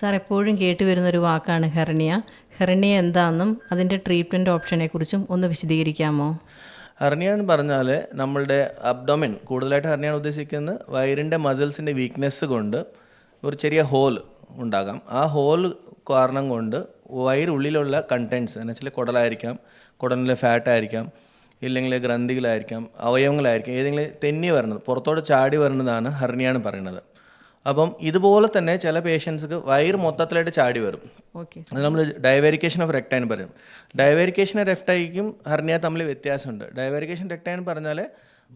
Sir എപ്പോഴും കേട്ടു വരുന്ന ഒരു വാക്കാണ് ഹെർണിയ. ഹെർണിയ എന്താണെന്നും അതിന്റെ ട്രീറ്റ്മെന്റ് ഓപ്ഷനെക്കുറിച്ചും ഒന്ന് വിശദീകരിക്കാമോ? ഹെർണിയ എന്ന് പറഞ്ഞാൽ നമ്മളുടെ അബ്ഡോമിൻ കൂടുതലായിട്ട് ഹെർണിയാണ് ഉദ്ദേശിക്കുന്നത് വയറിന്റെ മസിൽസിന്റെ വീക്ക്നെസ് കൊണ്ട് ഒരു ചെറിയ ഹോൾ ഉണ്ടാകാം. ആ ഹോൾ കാരണം കൊണ്ട് വയറുള്ളിലുള്ള കണ്ടൻസ് എന്ന് വെച്ചാൽ കുടലായിരിക്കാം കുടലിലെ ഫാറ്റായിരിക്കാം ഇല്ലെങ്കിൽ ഗ്രന്ഥികളായിരിക്കാം അവയവങ്ങളായിരിക്കാം ഏതെങ്കിലും തെന്നി വരുന്നത് പുറത്തോട്ട് ചാടി വരുന്നതാണ് ഹെർണിയ എന്ന് പറയുന്നത്. അപ്പം ഇതുപോലെ തന്നെ ചില പേഷ്യൻസ്ക്ക് വയറ് മൊത്തത്തിലായിട്ട് ചാടി വരും. ഓക്കെ അത് നമ്മൾ ഡയവേരിക്കേഷൻ ഓഫ് റെക്ടൈൻ പറയും. ഡയവേരിക്കേഷൻ റെഫ്റ്റൈക്കും ഹെർണിയ തമ്മിൽ വ്യത്യാസമുണ്ട്. ഡയവേരിക്കേഷൻ റെക്ടൈൻ പറഞ്ഞാൽ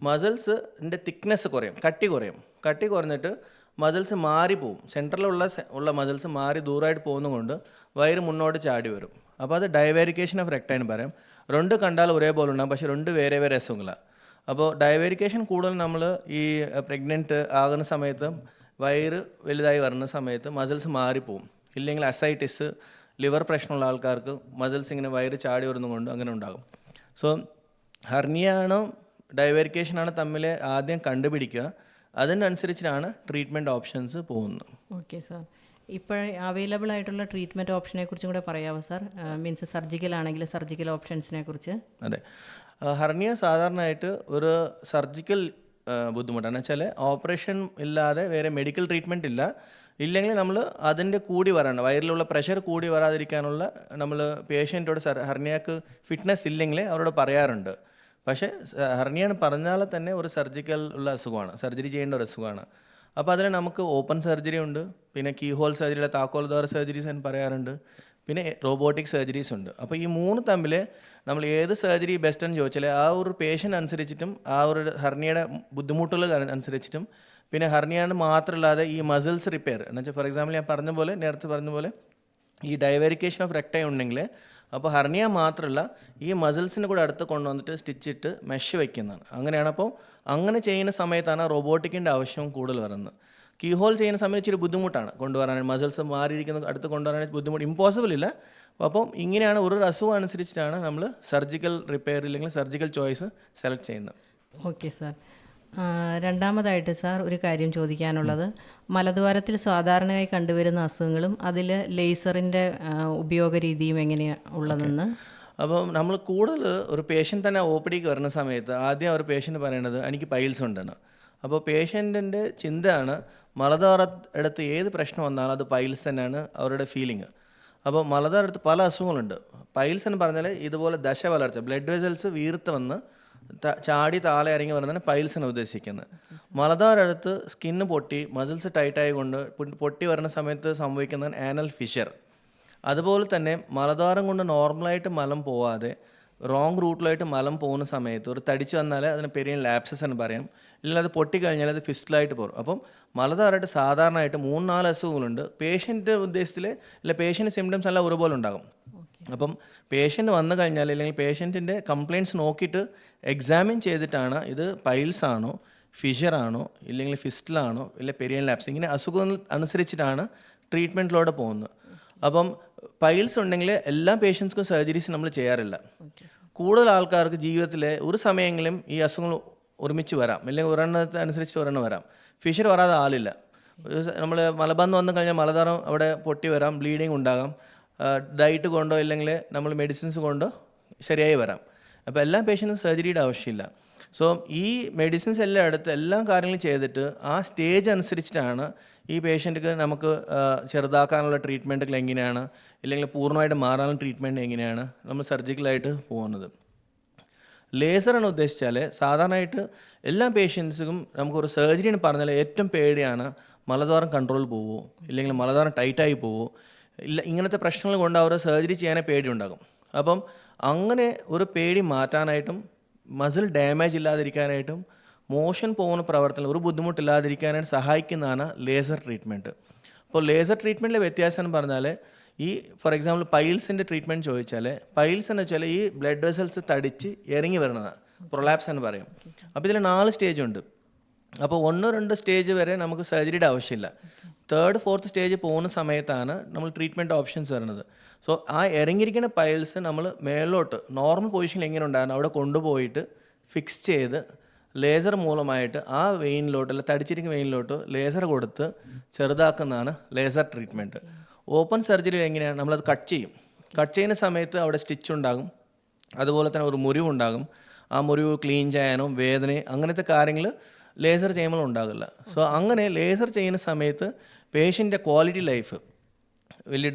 മസിൽസിന്റെ തിക്നെസ് കുറയും കട്ടി കുറയും. കട്ടി കുറഞ്ഞിട്ട് മസിൽസ് മാറിപ്പോവും സെൻട്രലുള്ള ഉള്ള മസിൽസ് മാറി ദൂരമായിട്ട് പോകുന്നതുകൊണ്ട് വയറ് മുന്നോട്ട് ചാടി വരും. അപ്പോൾ അത് ഡയവേരിക്കേഷൻ ഓഫ് റെക്ടൈൻ പറയും. രണ്ട് കണ്ടാൽ ഒരേപോലെ ഉണ്ടാകും പക്ഷേ രണ്ട് വേറെ വേറെ അസുഖങ്ങളാണ് അപ്പോൾ ഡയവേരിക്കേഷൻ കൂടുതൽ നമ്മൾ ഈ പ്രഗ്നന്റ് ആകുന്ന സമയത്ത് വയറ് വലുതായി വരുന്ന സമയത്ത് മസിൽസ് മാറിപ്പോവും. ഇല്ലെങ്കിൽ അസൈറ്റിസ് ലിവർ പ്രശ്നമുള്ള ആൾക്കാർക്ക് മസിൽസ് ഇങ്ങനെ വയറ് ചാടി വരുന്നതുകൊണ്ട് അങ്ങനെ ഉണ്ടാകും. സോ ഹർണിയാണോ ഡൈവേർക്കേഷനാണ് തമ്മിൽ ആദ്യം കണ്ടുപിടിക്കുക. അതിനനുസരിച്ചിട്ടാണ് ട്രീറ്റ്മെന്റ് ഓപ്ഷൻസ് പോകുന്നത്. ഓക്കെ സാർ ഇപ്പോൾ അവൈലബിൾ ആയിട്ടുള്ള ട്രീറ്റ്മെന്റ് ഓപ്ഷനെ കുറിച്ചും കൂടെ പറയാമോ സാർ മീൻസ് സർജിക്കൽ ആണെങ്കിൽ സർജിക്കൽ ഓപ്ഷൻസിനെ കുറിച്ച്. അതെ. ഹർണിയ സാധാരണയായിട്ട് ഒരു സർജിക്കൽ ബുദ്ധിമുട്ടാണ്. വെച്ചാൽ ഓപ്പറേഷൻ ഇല്ലാതെ വേറെ മെഡിക്കൽ ട്രീറ്റ്മെന്റ് ഇല്ല. ഇല്ലെങ്കിൽ നമ്മൾ അതിന്റെ കൂടി വരാണ് വയറിലുള്ള പ്രഷർ കൂടി വരാതിരിക്കാനുള്ള നമ്മൾ പേഷ്യന്റോട് ഹർണിയക്ക് ഫിറ്റ്നസ് ഇല്ലെങ്കിൽ അവരോട് പറയാറുണ്ട്. പക്ഷേ ഹർണിയ എന്ന് പറഞ്ഞാൽ തന്നെ ഒരു സർജിക്കൽ ഉള്ള അസുഖമാണ് സർജറി ചെയ്യേണ്ട ഒരു അസുഖമാണ്. അപ്പോൾ അതിൽ നമുക്ക് ഓപ്പൺ സർജറി ഉണ്ട് പിന്നെ കീ ഹോൾ താക്കോൽ ദ്വാര സർജറീസ് എന്ന് പറയാറുണ്ട്. പിന്നെ റോബോട്ടിക് സർജറീസ് ഉണ്ട്. അപ്പോൾ ഈ മൂന്ന് തമ്മിൽ നമ്മൾ ഏത് സർജറി ബെസ്റ്റ് എന്ന് ചോദിച്ചാൽ ആ ഒരു പേഷ്യന്റ് അനുസരിച്ചിട്ടും ആ ഒരു ഹർണിയയുടെ ബുദ്ധിമുട്ടുകൾ അനുസരിച്ചിട്ടും പിന്നെ ഹർണിയാണ് മാത്രമല്ലാതെ ഈ മസിൽസ് റിപ്പയർ എന്ന് വെച്ചാൽ ഫോർ എക്സാമ്പിൾ ഞാൻ പറഞ്ഞ പോലെ നേരത്തെ പറഞ്ഞ പോലെ ഈ ഡൈവേരിക്കേഷൻ ഓഫ് റെക്ടൈ ഉണ്ടെങ്കിൽ അപ്പോൾ ഹർണിയ മാത്രമല്ല ഈ മസിൽസിന് കൂടെ അടുത്ത് കൊണ്ടുവന്നിട്ട് സ്റ്റിച്ചിട്ട് മെഷ് വയ്ക്കുന്നതാണ് അങ്ങനെയാണ് അപ്പോൾ അങ്ങനെ ചെയ്യുന്ന സമയത്താണ് റോബോട്ടിക്കിന്റെ ആവശ്യം കൂടുതൽ വരുന്നത്. കീ ഹോൾ ചെയ്യുന്ന സമയം ഇച്ചിരി ബുദ്ധിമുട്ടാണ് കൊണ്ടുവരാൻ. മസിൽസ് മാറിയിരിക്കുന്ന അടുത്ത് കൊണ്ടുവരാൻ ബുദ്ധിമുട്ട്. ഇമ്പോസിബിൾ ഇല്ല. അപ്പം ഇങ്ങനെയാണ് ഒരു അസുഖം അനുസരിച്ചിട്ടാണ് നമ്മൾ സർജിക്കൽ റിപ്പയർ ഇല്ലെങ്കിൽ സർജിക്കൽ ചോയ്സ് സെലക്ട് ചെയ്യുന്നത്. ഓക്കെ സാർ രണ്ടാമതായിട്ട് സാർ ഒരു കാര്യം ചോദിക്കാനുള്ളത്. മലദ്വാരത്തിൽ സാധാരണയായി കണ്ടുവരുന്ന അസുഖങ്ങളും അതിൽ ലേസറിന്റെ ഉപയോഗ രീതിയും എങ്ങനെയാണ് ഉള്ളതെന്ന്? അപ്പം നമ്മൾ കൂടുതൽ ഒരു പേഷ്യന്റ് തന്നെ ഒ പി ഡിക്ക് വരുന്ന സമയത്ത് ആദ്യം ഒരു പേഷ്യന്റ് പറയേണ്ടത് എനിക്ക് പൈൽസ് ഉണ്ടെന്ന്. അപ്പോൾ പേഷ്യന്റിന്റെ ചിന്തയാണ് മലദ്വാര അടുത്ത് ഏത് പ്രശ്നം വന്നാലും അത് പൈൽസ് തന്നെയാണ് അവരുടെ ഫീലിംഗ്. അപ്പോൾ മലദ്വാര അടുത്ത് പല അസുഖങ്ങളുണ്ട്. പൈൽസ് എന്ന് പറഞ്ഞാൽ ഇതുപോലെ ദശ വളർച്ച ബ്ലഡ് വെസൽസ് വീർത്ത് വന്ന് ചാടി താളെ ഇറങ്ങി വരുന്നതാണ് പൈൽസ് എന്ന് ഉദ്ദേശിക്കുന്നത്. മലദ്വാര അടുത്ത് സ്കിന്ന് പൊട്ടി മസിൽസ് ടൈറ്റായി കൊണ്ട് പൊട്ടി വരുന്ന സമയത്ത് സംഭവിക്കുന്നതാണ് ആനൽ ഫിഷർ. അതുപോലെ തന്നെ മലതാരം കൊണ്ട് നോർമലായിട്ട് മലം പോവാതെ റോങ് റൂട്ടിലായിട്ട് മലം പോകുന്ന സമയത്ത് ഒരു തടിച്ച് വന്നാൽ അതിന് പെരിയ ലാപ്സസ് എന്ന് പറയാം. ഇല്ലെങ്കിൽ അത് പൊട്ടിക്കഴിഞ്ഞാൽ അത് ഫിസ്റ്റിലായിട്ട് പോകും അപ്പം മലതാറായിട്ട് സാധാരണയായിട്ട് മൂന്ന് നാല് അസുഖങ്ങളുണ്ട്. പേഷ്യന്റ് ഉദ്ദേശത്തിൽ ഇല്ല പേഷ്യന്റ് സിംറ്റംസ് എല്ലാം ഒരുപോലെ ഉണ്ടാകും. അപ്പം പേഷ്യന്റ് വന്നു കഴിഞ്ഞാൽ അല്ലെങ്കിൽ പേഷ്യന്റിന്റെ കംപ്ലയിന്റ്സ് നോക്കിയിട്ട് എക്സാമിൻ ചെയ്തിട്ടാണ് ഇത് പൈൽസ് ആണോ ഫിഷറാണോ ഇല്ലെങ്കിൽ ഫിസ്റ്റിലാണോ ഇല്ല പെരിയൻ ലാപ്സ് ഇങ്ങനെ അസുഖങ്ങൾ അനുസരിച്ചിട്ടാണ് ട്രീറ്റ്മെന്റിലൂടെ പോകുന്നത്. അപ്പം പൈൽസ് ഉണ്ടെങ്കിൽ എല്ലാ പേഷ്യൻസ്ക്കും സർജറീസ് നമ്മൾ ചെയ്യാറില്ല. കൂടുതൽ ആൾക്കാർക്ക് ജീവിതത്തിൽ ഒരു സമയങ്ങളിലും ഈ അസുഖങ്ങൾ ഒരുമിച്ച് വരാം. അല്ലെങ്കിൽ ഒരെണ്ണത്തെ അനുസരിച്ച് ഒരെണ്ണം വരാം. ഫിഷർ വരാതെ ആളില്ല. നമ്മൾ മലബന്ധം വന്നു കഴിഞ്ഞാൽ മലതാറം അവിടെ പൊട്ടി വരാം ബ്ലീഡിങ് ഉണ്ടാകാം. ഡയറ്റ് കൊണ്ടോ ഇല്ലെങ്കിൽ നമ്മൾ മെഡിസിൻസ് കൊണ്ടോ ശരിയായി വരാം. അപ്പോൾ എല്ലാ പേഷ്യന്റും സർജറിയുടെ ആവശ്യമില്ല. സോ ഈ മെഡിസിൻസ് എല്ലാം എടുത്ത് എല്ലാ കാര്യങ്ങളും ചെയ്തിട്ട് ആ സ്റ്റേജ് അനുസരിച്ചിട്ടാണ് ഈ പേഷ്യന്റിക്ക് നമുക്ക് ചെറുതാക്കാനുള്ള ട്രീറ്റ്മെന്റുകൾ എങ്ങനെയാണ് ഇല്ലെങ്കിൽ പൂർണമായിട്ട് മാറാനുള്ള ട്രീറ്റ്മെന്റ് എങ്ങനെയാണ്? നമ്മൾ സർജിക്കലായിട്ട് പോകുന്നത്. ലേസർ എന്ന് ഉദ്ദേശിച്ചാൽ സാധാരണയായിട്ട് എല്ലാ പേഷ്യൻസിനും നമുക്കൊരു സർജറി എന്ന് പറഞ്ഞാൽ ഏറ്റവും പേടിയാണ് മലദ്വാരം കൺട്രോൾ പോവോ ഇല്ലെങ്കിൽ മലദ്വാരം ടൈറ്റായി പോവോ. ഇല്ല ഇങ്ങനത്തെ പ്രശ്നങ്ങൾ കൊണ്ട് അവർ സർജറി ചെയ്യാനേ പേടി ഉണ്ടാകും അപ്പം അങ്ങനെ ഒരു പേടി മാറ്റാനായിട്ടും മസിൽ ഡാമേജ് ഇല്ലാതിരിക്കാനായിട്ടും മോഷൻ പോകുന്ന പ്രവർത്തനം ഒരു ബുദ്ധിമുട്ടില്ലാതിരിക്കാനായിട്ട് സഹായിക്കുന്നതാണ് ലേസർ ട്രീറ്റ്മെന്റ് അപ്പോൾ ലേസർ ട്രീറ്റ്മെന്റിലെ വ്യത്യാസം എന്ന് പറഞ്ഞാൽ ഈ ഫോർ എക്സാമ്പിൾ പൈൽസിന്റെ ട്രീറ്റ്മെന്റ് ചോദിച്ചാൽ പൈൽസ് എന്ന് വെച്ചാൽ ഈ ബ്ലഡ് വെസൽസ് തടിച്ച് ഇറങ്ങി വരുന്നതാണ് പ്രൊലാപ്സ് എന്ന് പറയും. അപ്പോൾ ഇതിൽ നാല് സ്റ്റേജ് ഉണ്ട്. അപ്പോൾ ഒന്നോ രണ്ടോ സ്റ്റേജ് വരെ നമുക്ക് സർജറിയുടെ ആവശ്യമില്ല. തേർഡ് ഫോർത്ത് സ്റ്റേജ് പോകുന്ന സമയത്താണ് നമ്മൾ ട്രീറ്റ്മെന്റ് ഓപ്ഷൻസ് വരുന്നത്. സോ ആ ഇറങ്ങിയിരിക്കുന്ന പൈൽസ് നമ്മൾ മേലോട്ട് നോർമൽ പൊസിഷനിൽ എങ്ങനെ ഉണ്ടായിരുന്നു അവിടെ കൊണ്ടുപോയിട്ട് ഫിക്സ് ചെയ്ത് ലേസർ മൂലമായിട്ട് ആ വെയിനിലോട്ട് അല്ല തടിച്ചിരിക്കുന്ന വെയിനിലോട്ട് ലേസർ കൊടുത്ത് ചെറുതാക്കുന്നതാണ് ലേസർ ട്രീറ്റ്മെന്റ് ഓപ്പൺ സർജറി എങ്ങനെയാണ്? നമ്മളത് കട്ട് ചെയ്യും. കട്ട് ചെയ്യുന്ന സമയത്ത് അവിടെ സ്റ്റിച്ച് ഉണ്ടാകും. അതുപോലെ തന്നെ ഒരു മുറിവുണ്ടാകും ആ മുറിവ് ക്ലീൻ ചെയ്യാനും വേദന അങ്ങനത്തെ കാര്യങ്ങൾ ലേസർ ചെയ്യുമ്പോൾ ഉണ്ടാകില്ല. സോ അങ്ങനെ ലേസർ ചെയ്യുന്ന സമയത്ത് പേഷ്യന്റെ ക്വാളിറ്റി ലൈഫ് വലിയ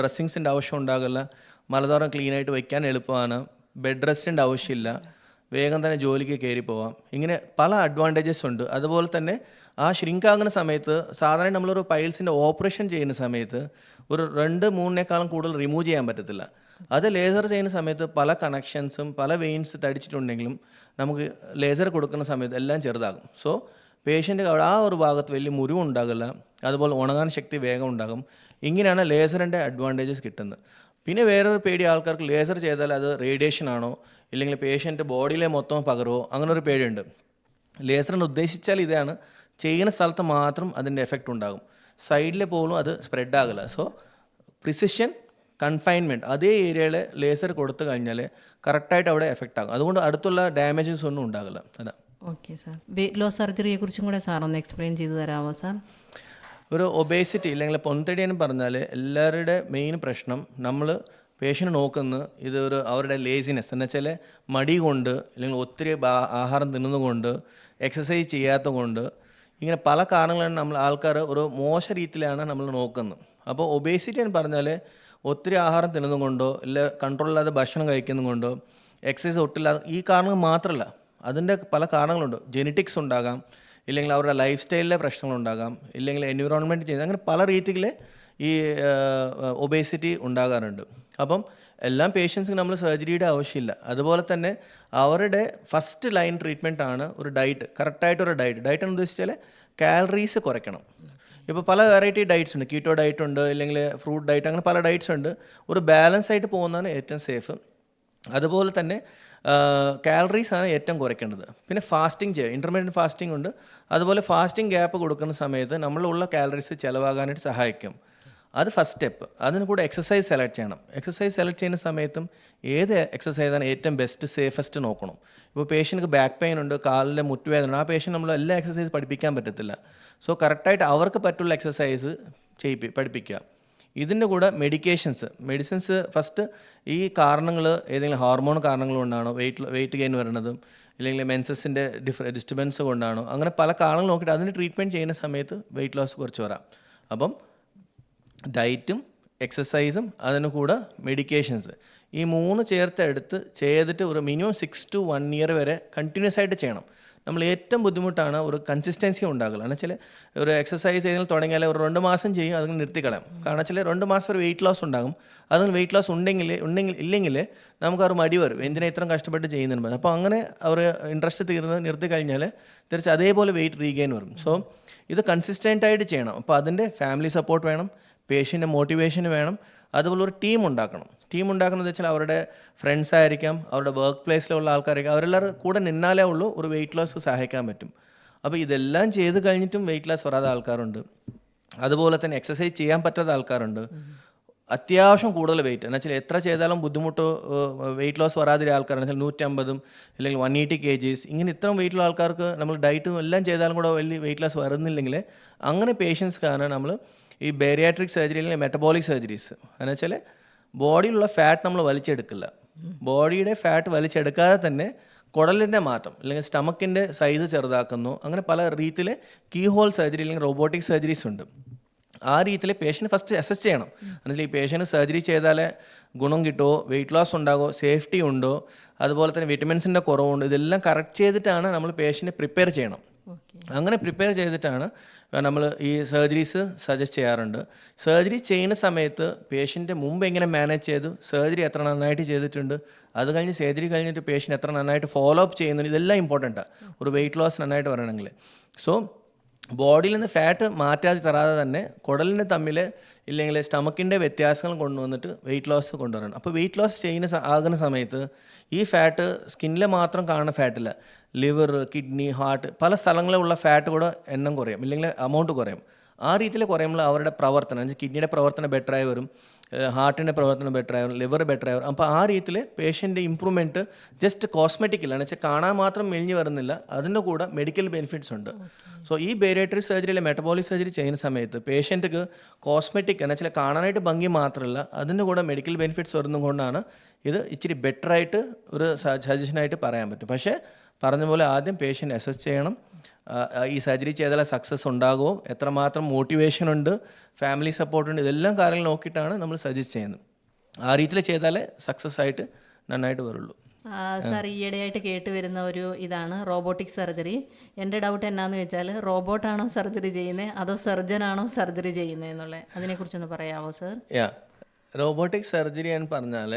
ഡ്രസ്സിങ്സിന്റെ ആവശ്യം ഉണ്ടാകില്ല. മലദ്വാരം ക്ലീനായിട്ട് വയ്ക്കാൻ എളുപ്പമാണ്. ബെഡ് റെസ്റ്റിന്റെ ആവശ്യമില്ല. വേഗം തന്നെ ജോലിക്ക് കയറി പോവാം. ഇങ്ങനെ പല അഡ്വാന്റേജസ് ഉണ്ട്. അതുപോലെ തന്നെ ആ ഷ്രിങ്കാകുന്ന സമയത്ത് സാധാരണ നമ്മളൊരു പൈൽസിന്റെ ഓപ്പറേഷൻ ചെയ്യുന്ന സമയത്ത് ഒരു രണ്ട് മൂന്നിനേക്കാളും കൂടുതൽ റിമൂവ് ചെയ്യാൻ പറ്റത്തില്ല. അത് ലേസർ ചെയ്യുന്ന സമയത്ത് പല കണക്ഷൻസും പല വെയിൻസ് തടിച്ചിട്ടുണ്ടെങ്കിലും നമുക്ക് ലേസർ കൊടുക്കുന്ന സമയത്ത് എല്ലാം ചെറുതാകും. സോ പേഷ്യന്റ് ആ ഒരു ഭാഗത്ത് വലിയ മുറിവുണ്ടാകില്ല അതുപോലെ ഉണങ്ങാൻ ശക്തി വേഗം ഉണ്ടാകും. ഇങ്ങനെയാണ് ലേസറിന്റെ അഡ്വാന്റേജസ് കിട്ടുന്നത്. പിന്നെ വേറൊരു പേടി ആൾക്കാർക്ക് ലേസർ ചെയ്താൽ അത് റേഡിയേഷൻ ആണോ? ഇല്ലെങ്കിൽ പേഷ്യന്റ് ബോഡിയിലെ മൊത്തം പകരുമോ അങ്ങനെ ഒരു പേടിയുണ്ട്. ലേസറിന് ഉദ്ദേശിച്ചാൽ ഇതാണ്. ചെയ്യുന്ന സ്ഥലത്ത് മാത്രം അതിന്റെ എഫക്റ്റ് ഉണ്ടാകും. സൈഡിൽ പോലും അത് സ്പ്രെഡ് ആകില്ല. സോ പ്രിസിഷൻ കൺഫൈൻമെന്റ് അതേ ഏരിയയിൽ ലേസർ കൊടുത്തു കഴിഞ്ഞാൽ കറക്റ്റായിട്ട് അവിടെ എഫക്റ്റ് ആകും. അതുകൊണ്ട് അടുത്തുള്ള ഡാമേജസ് ഒന്നും ഉണ്ടാകില്ല. അതാ. ഓക്കെ സാർ വെയിറ്റ് ലോസ് സർജറിയെ കുറിച്ചും കൂടെ സാർ ഒന്ന് എക്സ്പ്ലെയിൻ ചെയ്ത് തരാമോ സാർ ഒരു ഒബേസിറ്റി അല്ലെങ്കിൽ പൊന്തടി എന്ന് പറഞ്ഞാൽ എല്ലാവരുടെ മെയിൻ പ്രശ്നം നമ്മൾ പേഷ്യന്റ് നോക്കുന്നത് ഇതൊരു അവരുടെ ലേസിനെസ് എന്ന് വെച്ചാൽ മടി കൊണ്ട് അല്ലെങ്കിൽ ഒത്തിരി ആഹാരം തിന്നുന്നതുകൊണ്ട് എക്സസൈസ് ചെയ്യാത്തത് കൊണ്ട് ഇങ്ങനെ പല കാരണങ്ങളാണ് നമ്മൾ ആൾക്കാർ ഒരു മോശ രീതിയിലാണ് നമ്മൾ നോക്കുന്നത്. അപ്പോൾ ഒബേസിറ്റി എന്ന് പറഞ്ഞാൽ ഒത്തിരി ആഹാരം തിന്നുന്നത് കൊണ്ടോ കൺട്രോൾ ഇല്ലാതെ ഭക്ഷണം കഴിക്കുന്നത് കൊണ്ടോ എക്സസൈസ് ഒട്ടില്ലാതെ ഈ കാരണങ്ങൾ മാത്രമല്ല അതിന്റെ പല കാരണങ്ങളുണ്ട്. ജെനറ്റിക്സ് ഉണ്ടാകാം ഇല്ലെങ്കിൽ അവരുടെ ലൈഫ് സ്റ്റൈലിലെ പ്രശ്നങ്ങളുണ്ടാകാം ഇല്ലെങ്കിൽ എൻവിറോൺമെന്റ് ചെയ്യുന്നത് അങ്ങനെ പല രീതിയിൽ ഈ ഒബേസിറ്റി ഉണ്ടാകാറുണ്ട്. അപ്പം എല്ലാം പേഷ്യൻസിന് നമ്മൾ സർജറിയുടെ ആവശ്യമില്ല. അതുപോലെ തന്നെ അവരുടെ ഫസ്റ്റ് ലൈൻ ട്രീറ്റ്മെന്റ് ആണ് ഒരു ഡയറ്റ് കറക്റ്റായിട്ടൊരു ഡയറ്റ് ഡയറ്റ് എന്ന് ഉദ്ദേശിച്ചാൽ കാലറീസ് കുറയ്ക്കണം. ഇപ്പോൾ പല വെറൈറ്റി ഡയറ്റ്സ് ഉണ്ട്. കീറ്റോ ഡയറ്റ് ഉണ്ട് അല്ലെങ്കിൽ ഫ്രൂട്ട് ഡയറ്റ് അങ്ങനെ പല ഡയറ്റ്സ് ഉണ്ട്. ഒരു ബാലൻസ് ആയിട്ട് പോകുന്നതാണ് ഏറ്റവും സേഫ് അതുപോലെ തന്നെ കാലറീസ് ആണ് ഏറ്റവും കുറയ്ക്കേണ്ടത്. പിന്നെ ഫാസ്റ്റിംഗ് ചെയ്യുക ഇന്റർമീഡിയറ്റ് ഫാസ്റ്റിംഗ് ഉണ്ട്. അതുപോലെ ഫാസ്റ്റിംഗ് ഗ്യാപ്പ് കൊടുക്കുന്ന സമയത്ത് നമ്മളുള്ള കാലറീസ് ചിലവാകാനായിട്ട് സഹായിക്കും. അത് ഫസ്റ്റ് സ്റ്റെപ്പ് അതിന് കൂടെ എക്സസൈസ് സെലക്ട് ചെയ്യണം. എക്സസൈസ് സെലക്ട് ചെയ്യുന്ന സമയത്തും ഏത് എക്സസൈസാണ് ഏറ്റവും ബെസ്റ്റ് സേഫസ്റ്റ് നോക്കണം. ഇപ്പോൾ പേഷ്യന്റ് ബാക്ക് പെയിൻ ഉണ്ട് കാലിലെ മുട്ടുവേദന ഉണ്ട്. ആ പേഷ്യന്റ് നമ്മൾ എല്ലാ എക്സസൈസ് പഠിപ്പിക്കാൻ പറ്റത്തില്ല. സോ കറക്റ്റായിട്ട് അവർക്ക് പറ്റുള്ള എക്സസൈസ് ചെയ്യിപ്പി പഠിപ്പിക്കുക. ഇതിന്റെ കൂടെ മെഡിക്കേഷൻസ് മെഡിസിൻസ് ഫസ്റ്റ് ഈ കാരണങ്ങൾ ഏതെങ്കിലും ഹോർമോൺ കാരണങ്ങൾ കൊണ്ടാണോ വെയിറ്റ് വെയിറ്റ് ഗെയിൻ വരുന്നതും ഇല്ലെങ്കിൽ മെൻസസിന്റെ ഡിഫ ഡിസ്റ്റർബൻസ് കൊണ്ടാണോ അങ്ങനെ പല കാരണങ്ങൾ നോക്കിയിട്ട് അതിന് ട്രീറ്റ്മെന്റ് ചെയ്യുന്ന സമയത്ത് വെയിറ്റ് ലോസ് കുറച്ച് വരാം. അപ്പം ഡയറ്റും എക്സസൈസും അതിന് കൂടെ മെഡിക്കേഷൻസ്. ഈ മൂന്ന് ചേർത്തെടുത്ത് ചെയ്തിട്ട് ഒരു minimum six to one year വരെ കണ്ടിന്യൂസ് ആയിട്ട് ചെയ്യണം. നമ്മൾ ഏറ്റവും ബുദ്ധിമുട്ടാണ് ഒരു കൺസിസ്റ്റൻസി ഉണ്ടാകില്ല എന്ന് വെച്ചാൽ ഒരു എക്സസൈസ് ചെയ്താൽ തുടങ്ങിയാൽ ഒരു രണ്ട് മാസം ചെയ്യും അതിന് നിർത്തിക്കളയാം. കാരണം വെച്ചാൽ രണ്ട് മാസം ഒരു വെയിറ്റ് ലോസ് ഉണ്ടാകും. അതിന് വെയിറ്റ് ലോസ് ഉണ്ടെങ്കിൽ ഉണ്ടെങ്കിൽ ഇല്ലെങ്കിൽ നമുക്ക് അവർ മടി വരും. എന്തിനാ ഇത്രയും കഷ്ടപ്പെട്ട് ചെയ്യുന്നുണ്ട് അപ്പോൾ അങ്ങനെ അവർ ഇൻട്രസ്റ്റ് തീർന്ന് നിർത്തി കഴിഞ്ഞാൽ തിരിച്ച് അതേപോലെ വെയിറ്റ് റീഗെയിൻ വരും. സോ ഇത് കൺസിസ്റ്റന്റ് ആയിട്ട് ചെയ്യണം. അപ്പോൾ അതിന്റെ ഫാമിലി സപ്പോർട്ട് വേണം. പേഷ്യന്റെ മോട്ടിവേഷൻ വേണം. അതുപോലെ ഒരു ടീം ഉണ്ടാക്കണം. ടീം ഉണ്ടാക്കുന്നത് വെച്ചാൽ അവരുടെ ഫ്രണ്ട്സ് ആയിരിക്കാം അവരുടെ വർക്ക് പ്ലേസിലുള്ള ആൾക്കാരായിരിക്കും. അവരെല്ലാവരും കൂടെ നിന്നാലേ ഉള്ളൂ ഒരു വെയിറ്റ് ലോസ് സഹായിക്കാൻ പറ്റും. അപ്പോൾ ഇതെല്ലാം ചെയ്ത് കഴിഞ്ഞിട്ടും വെയിറ്റ് ലോസ് വരാതെ ആൾക്കാരുണ്ട്. അതുപോലെ തന്നെ എക്സസൈസ് ചെയ്യാൻ പറ്റാത്ത ആൾക്കാരുണ്ട്. അത്യാവശ്യം കൂടുതൽ വെയിറ്റ് എന്ന് വെച്ചാൽ എത്ര ചെയ്താലും ബുദ്ധിമുട്ട് വെയിറ്റ് ലോസ് വരാതിരി ആൾക്കാരാണ്. വെച്ചാൽ നൂറ്റമ്പതും അല്ലെങ്കിൽ വൺ എയ്റ്റി കെ ജീസ് ഇങ്ങനെ ഇത്രയും വെയിറ്റുള്ള ആൾക്കാർക്ക് നമ്മൾ ഡയറ്റും എല്ലാം ചെയ്താലും കൂടെ വലിയ വെയിറ്റ് ലോസ് വരുന്നില്ലെങ്കിൽ അങ്ങനെ പേഷ്യൻസ്ക്കാണ് നമ്മൾ ഈ ബേരിയാട്രിക് സർജറി അല്ലെങ്കിൽ മെറ്റബോളിക് സർജറീസ് എന്ന് വെച്ചാൽ ബോഡിയിലുള്ള ഫാറ്റ് നമ്മൾ വലിച്ചെടുക്കില്ല. ബോഡിയുടെ ഫാറ്റ് വലിച്ചെടുക്കാതെ തന്നെ കുടലിന്റെ മാറ്റം അല്ലെങ്കിൽ സ്റ്റമക്കിന്റെ സൈസ് ചെറുതാക്കുന്നു. അങ്ങനെ പല രീതിയിൽ കീ ഹോൾ സർജറി അല്ലെങ്കിൽ റോബോട്ടിക് സർജറീസ് ഉണ്ട്. ആ രീതിയിൽ പേഷ്യന്റ് ഫസ്റ്റ് അസസ് ചെയ്യണം. എന്നുവെച്ചാൽ ഈ പേഷ്യന്റ് സർജറി ചെയ്താലേ ഗുണം കിട്ടുമോ? വെയിറ്റ് ലോസ് ഉണ്ടാകുമോ? സേഫ്റ്റി ഉണ്ടോ? അതുപോലെ തന്നെ വിറ്റമിൻസിന്റെ കുറവുണ്ടോ? ഇതെല്ലാം കറക്റ്റ് ചെയ്തിട്ടാണ് നമ്മൾ പേഷ്യന്റ് പ്രിപ്പയർ ചെയ്യണം. അങ്ങനെ പ്രിപ്പയർ ചെയ്തിട്ടാണ് നമ്മൾ ഈ സർജറീസ് സജസ്റ്റ് ചെയ്യാറുണ്ട്. സർജറി ചെയ്യുന്ന സമയത്ത് പേഷ്യന്റെ മുമ്പ് എങ്ങനെ മാനേജ് ചെയ്തു സർജറി എത്ര നന്നായിട്ട് ചെയ്തിട്ടുണ്ട് അത് കഴിഞ്ഞ് സർജറി കഴിഞ്ഞിട്ട് പേഷ്യന്റ് എത്ര നന്നായിട്ട് ഫോളോ അപ്പ് ചെയ്യുന്നുണ്ട് ഇതെല്ലാം ഇമ്പോർട്ടന്റാണ് ഒരു വെയിറ്റ് ലോസ് നന്നായിട്ട് പറയണമെങ്കിൽ. സോ ബോഡിയിൽ നിന്ന് ഫാറ്റ് മാറ്റാതെ തരാതെ തന്നെ കുടലിന് തമ്മിൽ ഇല്ലെങ്കിൽ സ്റ്റമക്കിന്റെ വ്യത്യാസങ്ങൾ കൊണ്ടുവന്നിട്ട് വെയിറ്റ് ലോസ് കൊണ്ടുവരണം. അപ്പോൾ വെയിറ്റ് ലോസ് ചെയ്യുന്ന ആകുന്ന സമയത്ത് ഈ ഫാറ്റ് സ്കിന്നിൽ മാത്രം കാണുന്ന ഫാറ്റില്ല ലിവർ കിഡ്നി ഹാർട്ട് പല സ്ഥലങ്ങളിലുള്ള ഫാറ്റ് കൂടെ എണ്ണം കുറയും. ഇല്ലെങ്കിൽ എമൗണ്ട് കുറയും. ആ രീതിയിൽ കുറയുമ്പോൾ അവരുടെ പ്രവർത്തനം കിഡ്നിയുടെ പ്രവർത്തനം ബെറ്ററായി വരും ഹാർട്ടിന്റെ പ്രവർത്തനം ബെറ്റർ വരും ലിവർ ബെറ്റർ വരും. അപ്പോൾ ആ രീതിയിൽ പേഷ്യന്റെ ഇമ്പ്രൂവ്മെന്റ് ജസ്റ്റ് എന്ന് വെച്ചാൽ കാണാൻ മാത്രം മെലിഞ്ഞു വരുന്നില്ല. അതിന്റെ കൂടെ മെഡിക്കൽ ബെനിഫിറ്റ്സ് ഉണ്ട്. സോ ഈ ബേരിയേറ്ററി സർജറി അല്ലെ മെറ്റബോളിക് സർജറി ചെയ്യുന്ന സമയത്ത് പേഷ്യന്റ്ക്ക് കോസ്മെറ്റിക് എന്ന് വെച്ചാൽ കാണാനായിട്ട് ഭംഗി മാത്രമല്ല അതിന്റെ കൂടെ മെഡിക്കൽ ബെനിഫിറ്റ്സ് വരുന്നത് കൊണ്ടാണ് ഇത് ഇച്ചിരി ബെറ്ററായിട്ട് ഒരു സജഷനായിട്ട് പറയാൻ പറ്റും. പക്ഷേ പറഞ്ഞ പോലെ ആദ്യം പേഷ്യന്റ് അസസ് ചെയ്യണം. ഈ സർജറി ചെയ്താൽ സക്സസ് ഉണ്ടാകുമോ എത്രമാത്രം മോട്ടിവേഷൻ ഉണ്ട് ഫാമിലി സപ്പോർട്ട് ഉണ്ട് ഇതെല്ലാം കാര്യങ്ങൾ നോക്കിയിട്ടാണ് നമ്മൾ സജസ്റ്റ് ചെയ്യുന്നത്. ആ രീതിയിൽ ചെയ്താലേ സക്സസ് ആയിട്ട് നന്നായിട്ട് വരുള്ളൂ. സർ സാർ ഈയിടെയായിട്ട് കേട്ട് വരുന്ന ഒരു ഇതാണ് റോബോട്ടിക് സർജറി എന്റെ ഡൗട്ട് എന്നാന്ന് വെച്ചാൽ റോബോട്ടാണോ സർജറി ചെയ്യുന്നത് അതോ സർജനാണോ സർജറി ചെയ്യുന്നത് എന്നുള്ളത് അതിനെക്കുറിച്ചൊന്ന് പറയാമോ സർ യാ റോബോട്ടിക് സർജറി എന്ന് പറഞ്ഞാൽ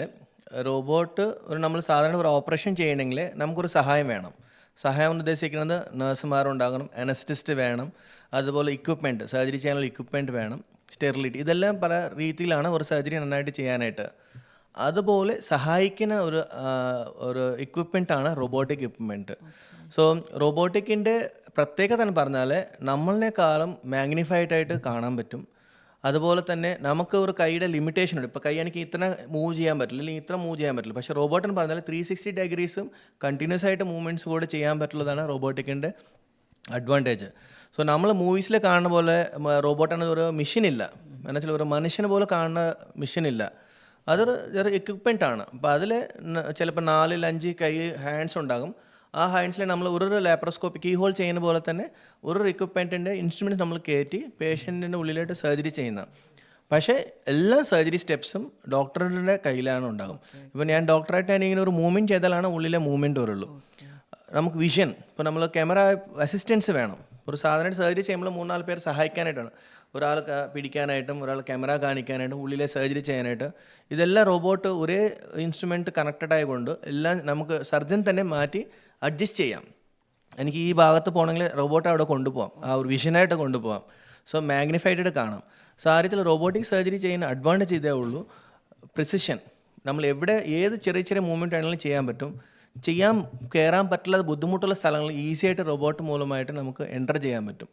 റോബോട്ട് ഒരു നമ്മൾ സാധാരണ ഒരു ഓപ്പറേഷൻ ചെയ്യണമെങ്കിൽ നമുക്കൊരു സഹായം വേണം. സഹായം എന്ന് ഉദ്ദേശിക്കുന്നത് നഴ്സുമാരുണ്ടാകണം അനസ്റ്റിസ്റ്റ് വേണം അതുപോലെ ഇക്വിപ്മെന്റ് സർജറി ചെയ്യാനുള്ള ഇക്വിപ്മെന്റ് വേണം സ്റ്റെറിലിറ്റി ഇതെല്ലാം പല രീതിയിലാണ് ഒരു സർജറി നന്നായിട്ട് ചെയ്യാനായിട്ട്. അതുപോലെ സഹായിക്കുന്ന ഒരു ഒരു ആണ് റോബോട്ടിക് ഇക്വിപ്മെന്റ് സോ റോബോട്ടിക്കിന്റെ പ്രത്യേകത എന്ന് പറഞ്ഞാൽ നമ്മളെക്കാളും മാഗ്നിഫൈഡ് ആയിട്ട് കാണാൻ പറ്റും. അതുപോലെ തന്നെ നമുക്ക് ഒരു കൈയുടെ ലിമിറ്റേഷൻ ഉണ്ട്. ഇപ്പോൾ കൈ എനിക്ക് ഇത്ര മൂവ് ചെയ്യാൻ പറ്റില്ല അല്ലെങ്കിൽ ഇത്ര മൂവ് ചെയ്യാൻ പറ്റില്ല. പക്ഷേ റോബോട്ട് എന്ന് പറഞ്ഞാൽ ത്രീ സിക്സ്റ്റി ഡിഗ്രീസും കണ്ടിന്യൂസ് ആയിട്ട് മൂവ്മെന്റ്സ് കൂടെ ചെയ്യാൻ പറ്റുള്ളതാണ് റോബോട്ടിക്കിന്റെ അഡ്വാന്റേജ് സോ നമ്മൾ മൂവീസിൽ കാണുന്ന പോലെ റോബോട്ടാണ് ഒരു മെഷീൻ ഇല്ല. എന്നുവെച്ചാൽ ഒരു മനുഷ്യനെ പോലെ കാണുന്ന മെഷീൻ ഇല്ല. അതൊരു ചെറിയ എക്യുപ്മെന്റ് ആണ്. അപ്പോൾ അതിൽ ചിലപ്പോൾ നാലിൽ അഞ്ച് കൈ ഹാൻഡ്സ് ഉണ്ടാകും. ആ ഹാൻഡ്സിൽ നമ്മൾ ഒരു ലാപ്രോസ്കോപ്പി കീ ഹോൾ ചെയ്യുന്ന പോലെ തന്നെ ഒരു ഇക്വിപ്മെന്റിന്റെ ഇൻസ്ട്രുമെന്റ്സ് നമ്മൾ കയറ്റി പേഷ്യന്റിന്റെ ഉള്ളിലായിട്ട് സർജറി ചെയ്യുന്ന. പക്ഷേ എല്ലാ സർജറി സ്റ്റെപ്സും ഡോക്ടറിന്റെ കയ്യിലാണ് ഉണ്ടാകും. ഇപ്പോൾ ഞാൻ ഡോക്ടറായിട്ട് ഞാൻ ഇങ്ങനെ ഒരു മൂവ്മെന്റ് ചെയ്താലാണ് ഉള്ളിലെ മൂവ്മെന്റ് വരുള്ളൂ. നമുക്ക് വിഷൻ ഇപ്പോൾ നമ്മൾ ക്യാമറ അസിസ്റ്റൻസ് വേണം. ഒരു സാധാരണ സർജറി ചെയ്യുമ്പോൾ മൂന്നാൽ പേർ സഹായിക്കാനായിട്ടാണ്. ഒരാൾ പിടിക്കാനായിട്ടും ഒരാൾ ക്യാമറ കാണിക്കാനായിട്ടും ഉള്ളിലെ സർജറി ചെയ്യാനായിട്ട്. ഇതെല്ലാം റോബോട്ട് ഒരേ ഇൻസ്ട്രുമെന്റ് കണക്റ്റഡ് ആയതുകൊണ്ട് എല്ലാം നമുക്ക് സർജൻ തന്നെ മാറ്റി അഡ്ജസ്റ്റ് ചെയ്യാം. എനിക്ക് ഈ ഭാഗത്ത് പോകണമെങ്കിൽ റോബോട്ട് അവിടെ കൊണ്ടുപോകാം ആ ഒരു വിഷനായിട്ട് കൊണ്ടുപോകാം സോ മാഗ്നിഫൈഡ് കാണാം. സോ ആ രീതിയിൽ റോബോട്ടിക് സർജറി ചെയ്യുന്ന അഡ്വാന്റേജ് ഇതേ ഉള്ളൂ. പ്രിസിഷൻ നമ്മൾ എവിടെ ഏത് ചെറിയ ചെറിയ മൂവ്മെന്റ് ആണെങ്കിലും ചെയ്യാൻ പറ്റും. ചെയ്യാൻ കയറാൻ പറ്റുള്ള ബുദ്ധിമുട്ടുള്ള സ്ഥലങ്ങൾ ഈസി ആയിട്ട് റോബോട്ട് മൂലമായിട്ട് നമുക്ക് എന്റർ ചെയ്യാൻ പറ്റും.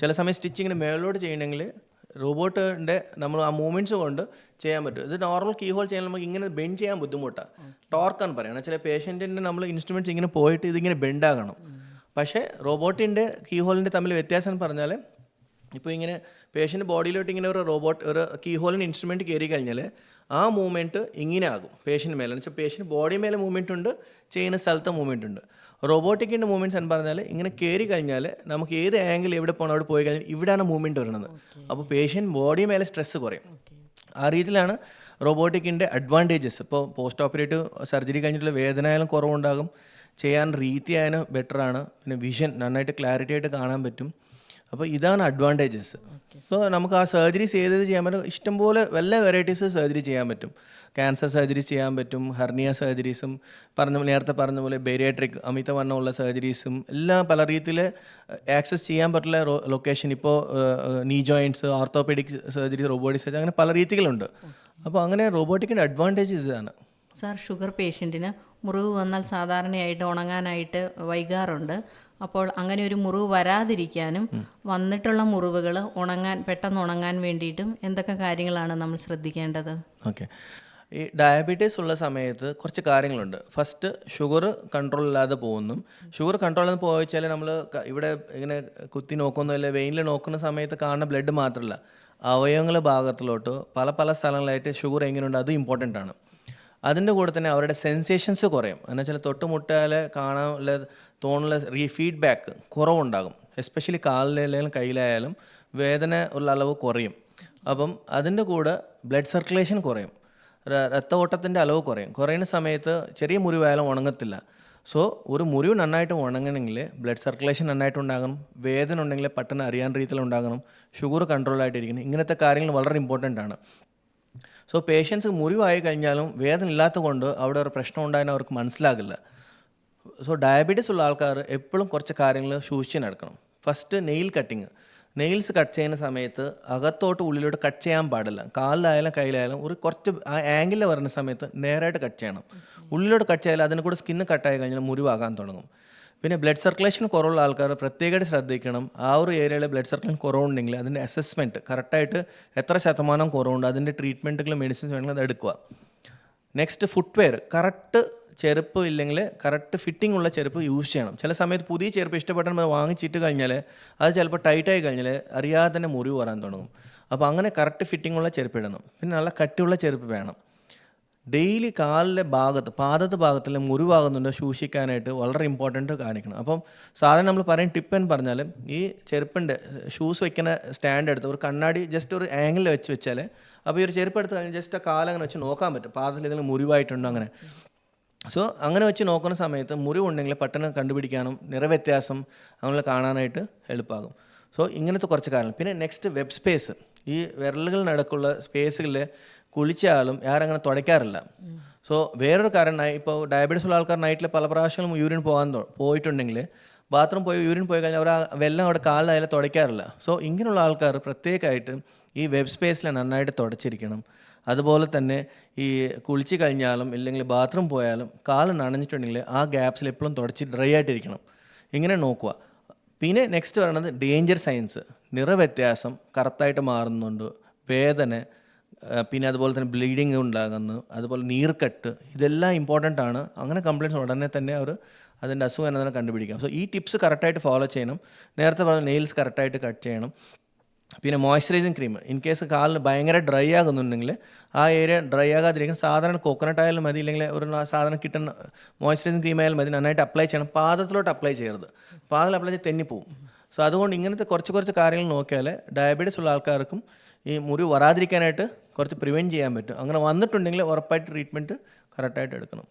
ചില സമയം സ്റ്റിച്ചിങ്ങിന് മേളിലോട്ട് ചെയ്യണമെങ്കിൽ റോബോട്ടിന്റെ നമ്മൾ ആ മൂവ്മെന്റ്സ് കൊണ്ട് ചെയ്യാൻ പറ്റും. ഇത് നോർമൽ കീ ഹോൾ ചെയ്യാൻ നമുക്ക് ഇങ്ങനെ ബെൻഡ് ചെയ്യാൻ ബുദ്ധിമുട്ടാണ് ടോർക്കാന്ന് പറയണം. ചില പേഷ്യന്റിന്റെ നമ്മൾ ഇൻസ്ട്രുമെന്റ്സ് ഇങ്ങനെ പോയിട്ട് ഇതിങ്ങനെ ബെൻഡാകണം പക്ഷേ റോബോട്ടിന്റെ കീ ഹോളിന്റെ തമ്മിൽ വ്യത്യാസം എന്ന് പറഞ്ഞാൽ ഇപ്പോൾ ഇങ്ങനെ പേഷ്യന്റ് ബോഡിയിലോട്ട് ഇങ്ങനെ ഒരു റോബോട്ട് ഒരു കീ ഹോളിന് ഇൻസ്ട്രുമെന്റ് കയറി കഴിഞ്ഞാൽ ആ മൂവ്മെന്റ് ഇങ്ങനെ ആകും. പേഷ്യന്റ് മേലെ. എന്ന് വെച്ചാൽ പേഷ്യന്റ് ബോഡി മേലെ മൂവ്മെന്റ് ഉണ്ട് ചെയ്യുന്ന സ്ഥലത്തെ മൂവ്മെന്റ് ഉണ്ട്. റോബോട്ടിക്കിന്റെ മൂവ്മെന്റ്സ് എന്ന് പറഞ്ഞാൽ ഇങ്ങനെ കയറി കഴിഞ്ഞാൽ നമുക്ക് ഏത് ആംഗിൾ എവിടെ പോകണം അവിടെ പോയി കഴിഞ്ഞാൽ ഇവിടെയാണ് മൂവ്മെന്റ് വരുന്നത്. അപ്പോൾ പേഷ്യന്റ് ബോഡി മേലെ സ്ട്രെസ്സ് കുറയും. ആ രീതിയിലാണ് റോബോട്ടിക്കിന്റെ അഡ്വാന്റേജസ് ഇപ്പോൾ പോസ്റ്റ് ഓപ്പറേറ്റീവ് സർജറി കഴിഞ്ഞിട്ടുള്ള വേദന ആയാലും കുറവുണ്ടാകും. ചെയ്യാൻ രീതി ആയാലും ബെറ്ററാണ് പിന്നെ വിഷൻ നന്നായിട്ട് ക്ലാരിറ്റി ആയിട്ട് കാണാൻ പറ്റും. അപ്പോൾ ഇതാണ് അഡ്വാന്റേജസ് സോ നമുക്ക് ആ സർജറീസ് ഏത് ചെയ്യാൻ പറ്റും. ഇഷ്ടംപോലെ വല്ല വെറൈറ്റീസ് സർജറി ചെയ്യാൻ പറ്റും. ക്യാൻസർ സർജറി ചെയ്യാൻ പറ്റും ഹെർണിയ സർജറീസും പറഞ്ഞ നേരത്തെ പറഞ്ഞ പോലെ ബേരിയാട്രിക് അമിതവണ്ണമുള്ള സർജറീസും എല്ലാം പല രീതിയിൽ ആക്സസ് ചെയ്യാൻ പറ്റുള്ള ലൊക്കേഷൻ ഇപ്പോൾ knee joints orthopedic surgery robotic surgery അങ്ങനെ പല രീതികളുണ്ട്. അപ്പോൾ അങ്ങനെ റോബോട്ടിക്കിന്റെ അഡ്വാന്റേജ് ഇതാണ് സാർ ഷുഗർ പേഷ്യന്റിന് മുറിവ് വന്നാൽ സാധാരണയായിട്ട് ഉണങ്ങാനായിട്ട് വൈകാറുണ്ട്. അപ്പോൾ അങ്ങനെ ഒരു മുറിവ് വരാതിരിക്കാനും വന്നിട്ടുള്ള മുറിവുകൾ ഉണങ്ങാൻ പെട്ടെന്ന് ഉണങ്ങാൻ വേണ്ടിയിട്ടും എന്തൊക്കെ കാര്യങ്ങളാണ് നമ്മൾ ശ്രദ്ധിക്കേണ്ടത്? ഓക്കെ. ഈ ഡയബറ്റീസ് ഉള്ള സമയത്ത് കുറച്ച് കാര്യങ്ങളുണ്ട്. ഫസ്റ്റ് ഷുഗർ കൺട്രോൾ ഇല്ലാതെ പോകുന്നു. ഷുഗർ കൺട്രോൾ ഇല്ലാതെ പോയിച്ചാൽ നമ്മൾ ഇവിടെ ഇങ്ങനെ കുത്തി നോക്കുന്നില്ല വെയിനിൽ നോക്കുന്ന സമയത്ത് കാണുന്ന ബ്ലഡ് മാത്രമല്ല അവയവങ്ങളുടെ ഭാഗത്തിലോട്ട് പല പല സ്ഥലങ്ങളായിട്ട് ഷുഗർ എങ്ങനെയുണ്ട് അത് ഇമ്പോർട്ടന്റ് ആണ്. അതിന്റെ കൂടെ തന്നെ അവരുടെ സെൻസേഷൻസ് കുറയും. എന്ന് വെച്ചാൽ തൊട്ടുമുട്ടാൽ കാണാനുള്ള തോന്നുന്ന റീ ഫീഡ്ബാക്ക് കുറവുണ്ടാകും. എസ്പെഷ്യലി കാലിലായാലും കയ്യിലായാലും വേദന ഉള്ള അളവ് കുറയും. അപ്പം അതിന്റെ കൂടെ ബ്ലഡ് സർക്കുലേഷൻ കുറയും. രക്ത ഓട്ടത്തിന്റെ അളവ് കുറയും. കുറയുന്ന സമയത്ത് ചെറിയ മുറിവായാലും ഉണങ്ങത്തില്ല. സോ ഒരു മുറിവ് നന്നായിട്ട് ഉണങ്ങണമെങ്കിൽ ബ്ലഡ് സർക്കുലേഷൻ നന്നായിട്ട് ഉണ്ടാകണം. വേദന ഉണ്ടെങ്കിൽ പെട്ടെന്ന് അറിയാൻ രീതിയിൽ ഉണ്ടാകണം. ഷുഗർ കൺട്രോൾ ആയിട്ടിരിക്കണം ഇങ്ങനത്തെ കാര്യങ്ങൾ വളരെ ഇമ്പോർട്ടന്റ് ആണ്. സോ പേഷ്യൻസ് മുറിവായി കഴിഞ്ഞാലും വേദന ഇല്ലാത്ത കൊണ്ട് അവിടെ ഒരു പ്രശ്നം ഉണ്ടായെന്ന് അവർക്ക് മനസ്സിലാകില്ല. സോ ഡയബറ്റീസ് ഉള്ള ആൾക്കാർ എപ്പോഴും കുറച്ച് കാര്യങ്ങൾ സൂക്ഷിച്ച് നടക്കണം. First nail cutting nails cut ചെയ്യുന്ന സമയത്ത് അകത്തോട്ട് ഉള്ളിലോട്ട് കട്ട് ചെയ്യാൻ പാടില്ല. കാലിലായാലും കയ്യിലായാലും ഒരു കുറച്ച് ആ ആംഗിളിൽ വരുന്ന സമയത്ത് നേരായിട്ട് കട്ട് ചെയ്യണം. ഉള്ളിലോട്ട് കട്ട് ചെയ്താൽ അതിന് കൂടെ സ്കിന്ന് കട്ടായി കഴിഞ്ഞാൽ മുറിവാകാൻ തുടങ്ങും. പിന്നെ ബ്ലഡ് സർക്കുലേഷൻ കുറവുള്ള ആൾക്കാർ പ്രത്യേകമായിട്ട് ശ്രദ്ധിക്കണം. ആ ഒരു ഏരിയയിലെ ബ്ലഡ് സർക്കുലേഷൻ കുറവുണ്ടെങ്കിൽ അതിന്റെ അസസ്മെന്റ് കറക്റ്റായിട്ട് എത്ര ശതമാനം കുറവുണ്ട് അതിന്റെ ട്രീറ്റ്മെന്റുകൾ മെഡിസിൻസ് വേണമെങ്കിൽ അത് എടുക്കുക. നെക്സ്റ്റ് ഫുട്വെയർ കറക്റ്റ് ചെരുപ്പ് ഇല്ലെങ്കിൽ കറക്റ്റ് ഫിറ്റിംഗ് ഉള്ള ചെരുപ്പ് യൂസ് ചെയ്യണം. ചില സമയത്ത് പുതിയ ചെരുപ്പ് ഇഷ്ടപ്പെട്ട വാങ്ങിച്ചിട്ട് കഴിഞ്ഞാൽ അത് ചിലപ്പോൾ ടൈറ്റായി കഴിഞ്ഞാൽ അറിയാതെ തന്നെ മുറിവ് വരാൻ തുടങ്ങും. അപ്പോൾ അങ്ങനെ കറക്റ്റ് ഫിറ്റിംഗ് ഉള്ള ചെരുപ്പ് ഇടണം. പിന്നെ നല്ല കട്ടിയുള്ള ചെരുപ്പ് വേണം. ഡെയിലി കാലിലെ ഭാഗത്ത് പാദത്ത് ഭാഗത്തിലെ മുറിവാകുന്നുണ്ടോ സൂക്ഷിക്കാനായിട്ട് വളരെ ഇമ്പോർട്ടന്റ് കാണിക്കണം. അപ്പം സാധാരണ നമ്മൾ പറയും ടിപ്പ് എന്ന് പറഞ്ഞാൽ ഈ ചെരുപ്പിന്റെ ഷൂസ് വെക്കുന്ന സ്റ്റാൻഡ് എടുത്ത് ഒരു കണ്ണാടി ജസ്റ്റ് ഒരു ആംഗിളിൽ വെച്ച് വെച്ചാൽ അപ്പോൾ ഈ ഒരു ചെരുപ്പ് എടുത്ത് കഴിഞ്ഞാൽ ജസ്റ്റ് ആ കാലങ്ങനെ വെച്ച് നോക്കാൻ പറ്റും. പാദത്തിൽ എന്തെങ്കിലും മുറിവായിട്ടുണ്ടോ അങ്ങനെ. സോ അങ്ങനെ വെച്ച് നോക്കുന്ന സമയത്ത് മുറിവുണ്ടെങ്കിൽ പെട്ടെന്ന് കണ്ടുപിടിക്കാനും നിറവ്യത്യാസം അങ്ങനെ കാണാനായിട്ട് എളുപ്പമാകും സോ ഇങ്ങനത്തെ കുറച്ച് കാര്യങ്ങൾ. പിന്നെ നെക്സ്റ്റ് വെബ് സ്പേസ് ഈ വിരലുകളിനടക്കുള്ള സ്പേസുകളിൽ കുളിച്ചാലും ആരങ്ങനെ തുടയ്ക്കാറില്ല. സോ വേറൊരു കാരണം ഇപ്പോൾ ഡയബറ്റീസ് ഉള്ള ആൾക്കാർ നൈറ്റിൽ പല പ്രാവശ്യങ്ങളും യൂറിൻ പോകാൻ പോയിട്ടുണ്ടെങ്കിൽ ബാത്റൂം പോയി യൂറിൻ പോയി കഴിഞ്ഞാൽ അവർ വെള്ളം അവിടെ കാലിലായാലും തുടയ്ക്കാറില്ല. സോ ഇങ്ങനെയുള്ള ആൾക്കാർ പ്രത്യേകമായിട്ട് ഈ വെബ് സ്പേസിൽ നന്നായിട്ട് തുടച്ചിരിക്കണം. അതുപോലെ തന്നെ ഈ കുളിച്ച് കഴിഞ്ഞാലും ഇല്ലെങ്കിൽ ബാത്റൂം പോയാലും കാൽ നനഞ്ഞിട്ടുണ്ടെങ്കിൽ ആ ഗ്യാപ്സിൽ എപ്പോഴും തുടച്ച് ഡ്രൈ ആയിട്ടിരിക്കണം. ഇങ്ങനെ നോക്കുക. പിന്നെ നെക്സ്റ്റ് പറയണത് ഡേഞ്ചർ സയൻസ് നിറവ്യത്യാസം കറുത്തായിട്ട് മാറുന്നുണ്ട്. വേദന പിന്നെ അതുപോലെ തന്നെ ബ്ലീഡിങ് ഉണ്ടാകുന്നു അതുപോലെ നീർക്കെട്ട് ഇതെല്ലാം ഇമ്പോർട്ടന്റ് ആണ്. അങ്ങനെ കംപ്ലയിന്റ്സ് ഉടനെ തന്നെ അവർ അതിന്റെ അസുഖം എന്നതിനെ കണ്ടുപിടിക്കാം. സോ ഈ ടിപ്സ് കറക്റ്റായിട്ട് ഫോളോ ചെയ്യണം. നേരത്തെ പറഞ്ഞ നെയിൽസ് കറക്റ്റായിട്ട് കട്ട് ചെയ്യണം. പിന്നെ മോയ്സ്ചറൈസിങ് ക്രീം ഇൻ കേസ് കാലിന് ഭയങ്കര ഡ്രൈ ആകുന്നുണ്ടെങ്കിൽ ആ ഏരിയ ഡ്രൈ ആകാതിരിക്കണം സാധാരണ കോക്കനട്ട് ആയാലും മതി ഇല്ലെങ്കിൽ ഒരു സാധനം കിട്ടുന്ന മോയ്സ്ചറൈസിങ് ക്രീം ആയാലും മതി നന്നായിട്ട് അപ്ലൈ ചെയ്യണം. പാദത്തിലോട്ട് അപ്ലൈ ചെയ്യരുത്. പാദത്തിൽ അപ്ലൈ ചെയ്ത് തെന്നിപ്പോവും. സോ അതുകൊണ്ട് ഇങ്ങനത്തെ കുറച്ച് കുറച്ച് കാര്യങ്ങൾ നോക്കിയാൽ ഡയബറ്റീസ് ഉള്ള ആൾക്കാർക്കും ഈ മുറി വരാതിരിക്കാനായിട്ട് കുറച്ച് പ്രിവെന്റ് ചെയ്യാൻ പറ്റും. അങ്ങനെ വന്നിട്ടുണ്ടെങ്കിൽ ഉറപ്പായിട്ട് ട്രീറ്റ്മെന്റ് കറക്റ്റായിട്ട് എടുക്കണം.